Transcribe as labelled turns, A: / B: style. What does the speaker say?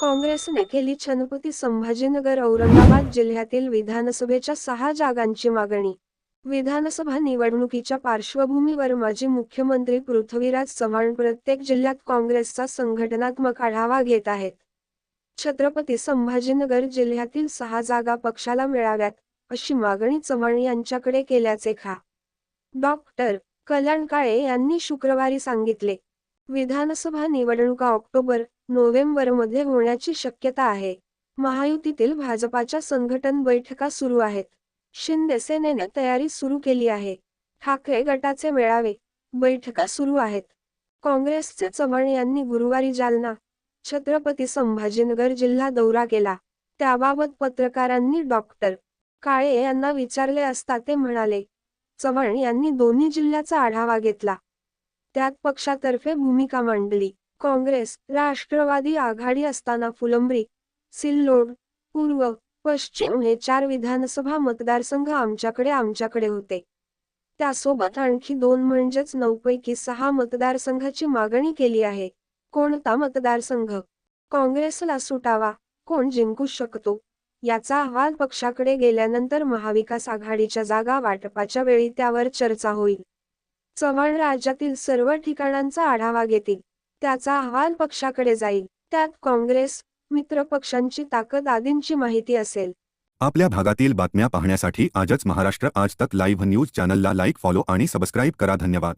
A: काँग्रेसने केली छत्रपती संभाजीनगर औरंगाबाद जिल्ह्यातील विधानसभेच्या सहा जागांची मागणी. विधानसभा निवडणुकीच्या पार्श्वभूमीवर माजी मुख्यमंत्री पृथ्वीराज चव्हाण प्रत्येक जिल्ह्यात काँग्रेसचा संघटनात्मक आढावा घेत आहेत. छत्रपती संभाजीनगर जिल्ह्यातील सहा जागा पक्षाला मिळाव्यात अशी मागणी चव्हाण यांच्याकडे केल्याचे खा. डॉक्टर कल्याण काळे यांनी शुक्रवारी सांगितले. विधानसभा निवडणुका ऑक्टोबर नोव्हेंबरमध्ये होण्याची शक्यता आहे. महायुतीतील भाजपाच्या संघटन बैठका सुरू आहेत. शिंदे सेनेने तयारी सुरू केली आहे. ठाकरे गटाचे मेळावे बैठका सुरू आहेत. काँग्रेसचे चव्हाण यांनी गुरुवारी जालना छत्रपती संभाजीनगर जिल्हा दौरा केला. त्याबाबत पत्रकारांनी डॉक्टर काळे यांना विचारले असता ते म्हणाले चव्हाण यांनी दोन्ही जिल्ह्याचा आढावा घेतला. त्यात पक्षातर्फे भूमिका मांडली. काँग्रेस राष्ट्रवादी आघाडी असताना फुलंब्री सिल्लोड पूर्व पश्चिम हे चार विधानसभा मतदारसंघ आमच्याकडे आमच्याकडे होते. त्यासोबत आणखी दोन म्हणजेच नऊपैकी सहा मतदारसंघाची मागणी केली आहे. कोणता मतदारसंघ? काँग्रेसला सुटावा कोण जिंकू शकतो? याचा अहवाल पक्षाकडे गेल्यानंतर महाविकास आघाडीच्या जागा वाटपाच्या वेळी त्यावर चर्चा होईल. चव्हाण राज्यातील सर्व ठिकाणांचा आढावा घेतील. त्याचा अहवाल पक्षाकडे जाईल. त्यात काँग्रेस मित्र पक्षांची ताकद आदींची माहिती असेल.
B: आपल्या भागातील बातम्या पाहण्यासाठी आजच महाराष्ट्र आज तक लाईव्ह न्यूज चॅनलला लाईक फॉलो आणि सबस्क्राईब करा. धन्यवाद.